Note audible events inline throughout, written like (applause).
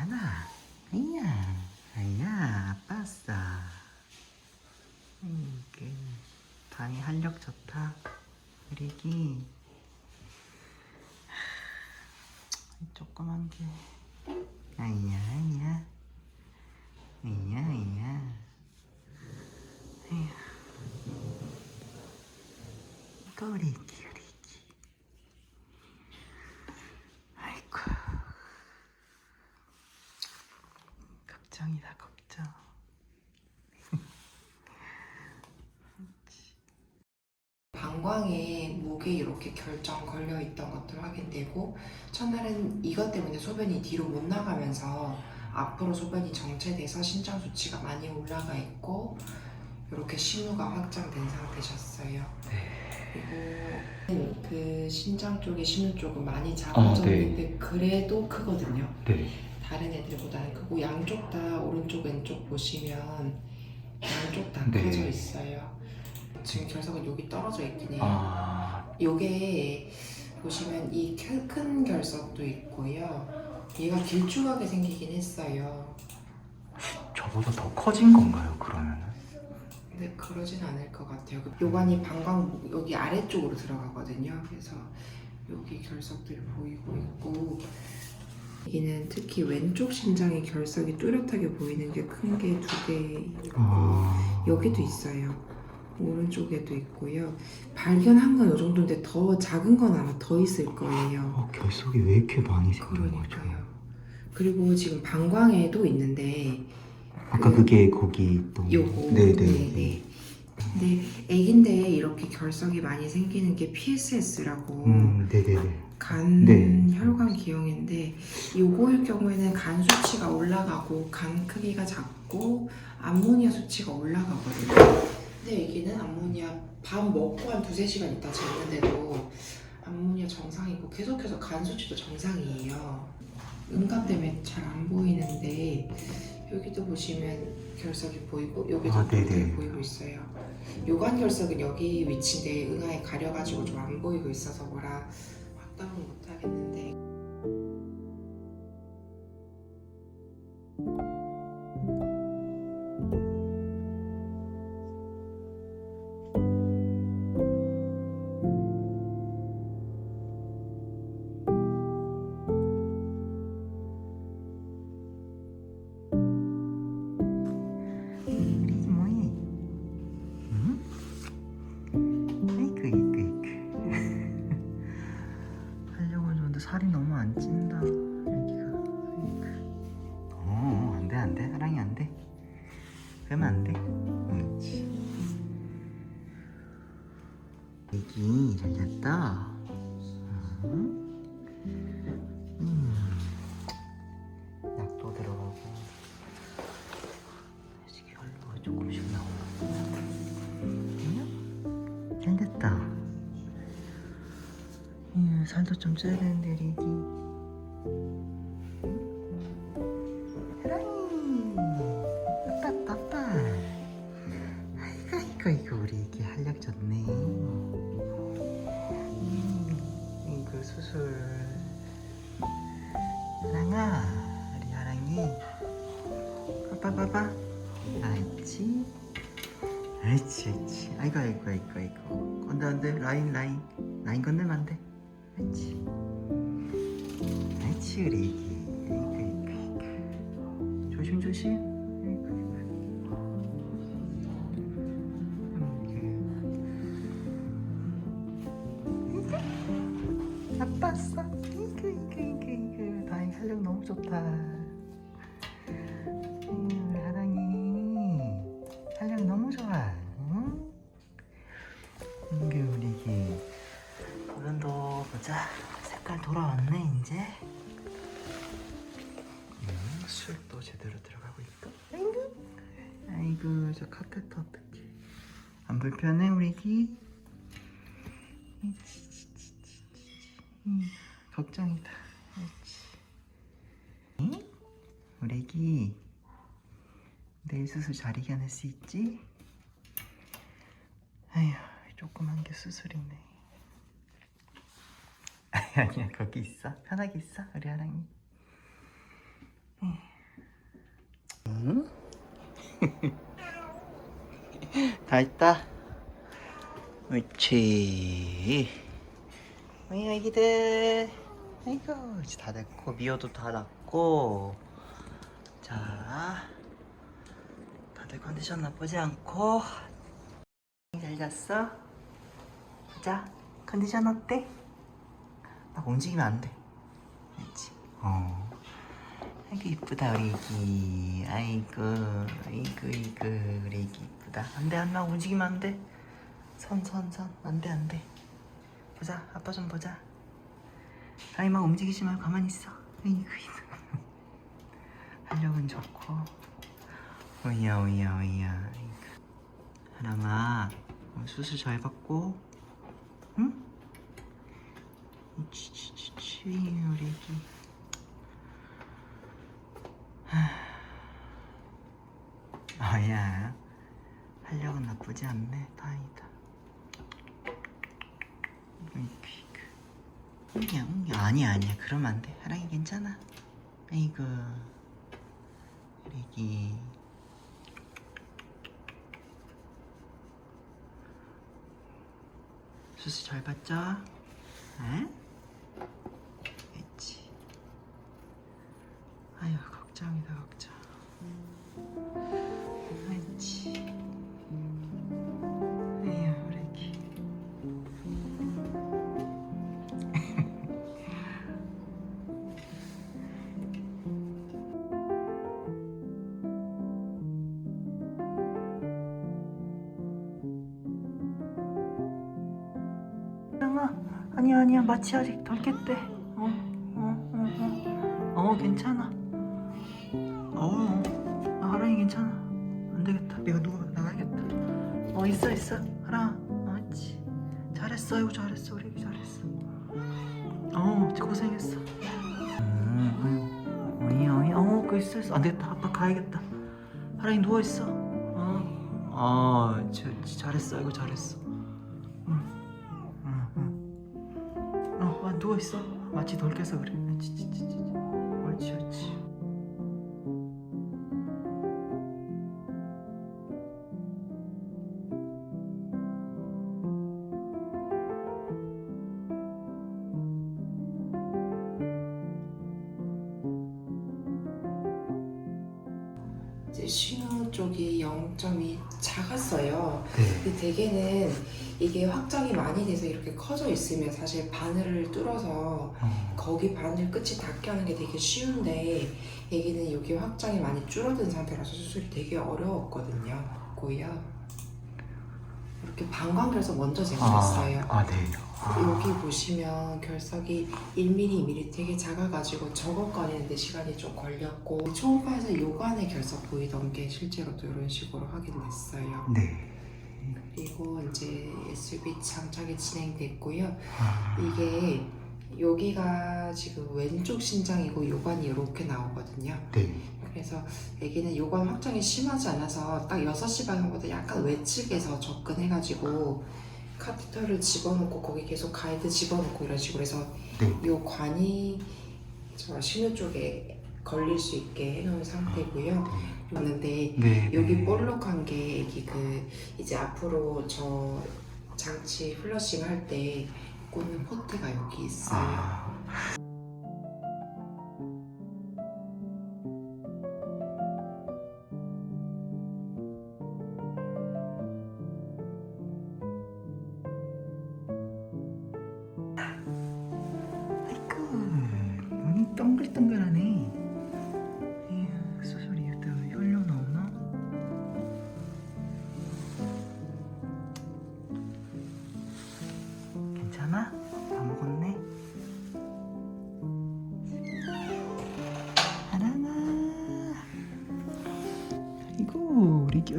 괜찮아. 아니야. 아니야. 아빠 왔어. 이게 방이 활력 좋다. 하, 조그만 게. 에휴. 이거 우리 애기, 우리 애기. 아이고. 걱정이다, 걱정. (laughs) 방광에 목에 이렇게 결정 걸려 있던 것들 확인되고 첫날은 이것 때문에 소변이 뒤로 못 나가면서 앞으로 소변이 정체돼서 신장 수치가 많이 올라가 있고 이렇게 신우가 확장된 상태셨어요. 그리고 그 신장 쪽에 신우 쪽은 많이 작아졌는데 그래도 크거든요. 네. 다른 애들보다는 크고 양쪽 다 오른쪽 왼쪽 보시면 양쪽 다 네. 커져 있어요. 지금 결석은 여기 떨어져 있긴 해요. 아, 요게 보시면 이 큰 결석도 있고요. 얘가 길쭉하게 생기긴 했어요. 저보다 더 커진 건가요, 그러면은? 근데 그러진 않을 것 같아요. 그 요관이 방광 여기 아래쪽으로 들어가거든요. 그래서 여기 결석들이 보이고 있고 여기는 특히 왼쪽 신장의 결석이 뚜렷하게 보이는 게 큰 게 두개 있고 아, 여기도 있어요. 오른쪽에도 있고요. 발견한 건 이 정도인데 더 작은 건 아마 더 있을 거예요. 어, 결석이 왜 이렇게 많이 생긴 거죠? 그리고 지금 방광에도 있는데 아까 그 게 거기 또 요거 네네 네네. 근데 애긴데 이렇게 결석이 많이 생기는 게 PSS라고 음 네네네 간 네. 혈관 기형인데 요거일 경우에는 간 수치가 올라가고 간 크기가 작고 암모니아 수치가 올라가거든요. 근데 애기는 암모니아 밥 먹고 한 두세 시간 있다 잤는데도 암모니아 정상이고 계속해서 간 수치도 정상이에요. 응가 때문에 잘 안 보이는데 여기도 보시면 결석이 보이고 여기도 아, 네네. 보이고 있어요. 요관 결석은 여기 위치인데 응아에 가려가지고 좀 안 보이고 있어서 뭐라 확답은 못 하겠는데 그러면 안 돼. 그렇지. 애기 잘 잤다. 응? 음. 약도 들어가고. 아직 혈류가 조금씩 나오나 응? 잘 됐다. 음, 살도 좀 쪄야 되는데 애기 술. 사랑아 우리 하랑이. 봐봐 옳지? 옳지 옳지. 아이고 아이고 아이고 아이고. 안돼 안돼 라인 라인. 라인 건들면 안돼. 옳지? 옳지 우리 애기. 아이고 아이고 아이고. 조심 조심 너무 좋다 음, 하랑이 활력 너무 좋아 응? 이게 우리 기 오른도 보자 색깔 돌아왔네 이제 음, 술도 제대로 들어가고 있고 아이고 아이고 저 카테터 어떡해 안 불편해 우리 기 음, 걱정이다 내일 수술 잘 이겨낼 수 있지? 아휴 조그만 게 수술이네 (laughs) 아니 아니야 거기 있어 편하게 있어 우리 하랑이 응? (laughs) 다 했다. 옳지. 우리 아기들. 아이고, 이제 다 됐고, 미호도 다 났고. 자, 다들 컨디션 나쁘지 않고. 잘 잤어? 자, 컨디션 어때? 막 움직이면 안 돼. 알지? 어. 아이고 이쁘다 우리 애기 아이고 아이고 아이고 우리 애기 이쁘다 안돼 안나 움직이면 안돼 선 선 선 안돼 안돼 보자 아빠 좀 보자 아이 막 움직이지 말고 가만히 있어 아이고 (laughs) 활력은 좋고 오야 아이고 하랑아 어, 수술 잘 받고 응? 치치치치 우리 애기. 아야. 활력은 나쁘지 않네. 다행이다. 그냥 아니야 아니야. 그러면 안돼. 하랑이 괜찮아. 아이고. 그러기 수술 잘 받죠? 응? 아니야 마취 아직 덜 깼대. 어어어어. 어, 어, 괜찮아. 어 아, 하랑이 괜찮아. 안 되겠다. 내가 누가 나가야겠다. 어 있어 있어. 하랑 옳지. 잘했어. 아이고 잘했어. 우리 애기 잘했어. 어 고생했어. 음 어이 어이. 어그 있어 있어. 안 되겠다. 아빠 가야겠다. 하랑이 누워 있어. 어아 잘했어. 아이고 잘했어 누워 있어. 마취 덜 깨서 그래. 치, 치, 치, 치. 옳지, 옳지. 이제 쪽이 0점이 작았어요. 네. 근데 대개는 이게 확장이 많이 돼서 이렇게 커져 있으면 사실 바늘을 뚫어서 어, 거기 바늘 끝이 닿게 하는 게 되게 쉬운데 얘기는 여기 확장이 많이 줄어든 상태라서 수술이 되게 어려웠거든요. 고요. 이렇게 방광결석 먼저 제거했어요. 아, 네. 여기 보시면 결석이 1mm, 2mm 되게 작아가지고 저거 꺼내는데 시간이 좀 걸렸고 초음파에서 요관의 결석 보이던 게 실제로도 이런 식으로 확인됐어요. 네. 그리고 이제 SUV 장착이 진행됐고요. 아, 이게 여기가 지금 왼쪽 신장이고 요관이 이렇게 나오거든요. 네. 그래서 아기는 요관 확장이 심하지 않아서 딱 6시 방향보다 약간 외측에서 접근해가지고 카테터를 집어넣고 거기 계속 가이드 집어넣고 이런 식으로 해서 네. 요 관이 저 신우 쪽에 걸릴 수 있게 해놓은 상태고요. 그런데 네. 여기 네. 볼록한 게 여기 그 이제 앞으로 저 장치 플러싱 할 때 꽂는 포트가 여기 있어요. 아,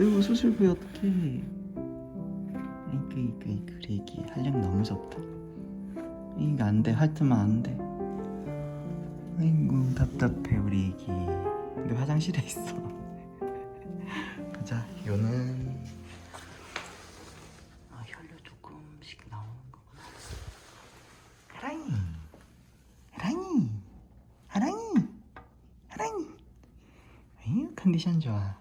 아이고 우리 애기 아이고 수술 부위 어떡해? 아이고 아이고 우리 애기 활력 너무 좋다. 이거 안돼. 핥으면 안돼. 아이고 답답해 우리 애기. 근데 화장실에 있어. (laughs) 보자. 요는? 아 혈류 조금씩 나오는 거구나 하랑이. 하랑이. 하랑이. 하랑이. 컨디션 좋아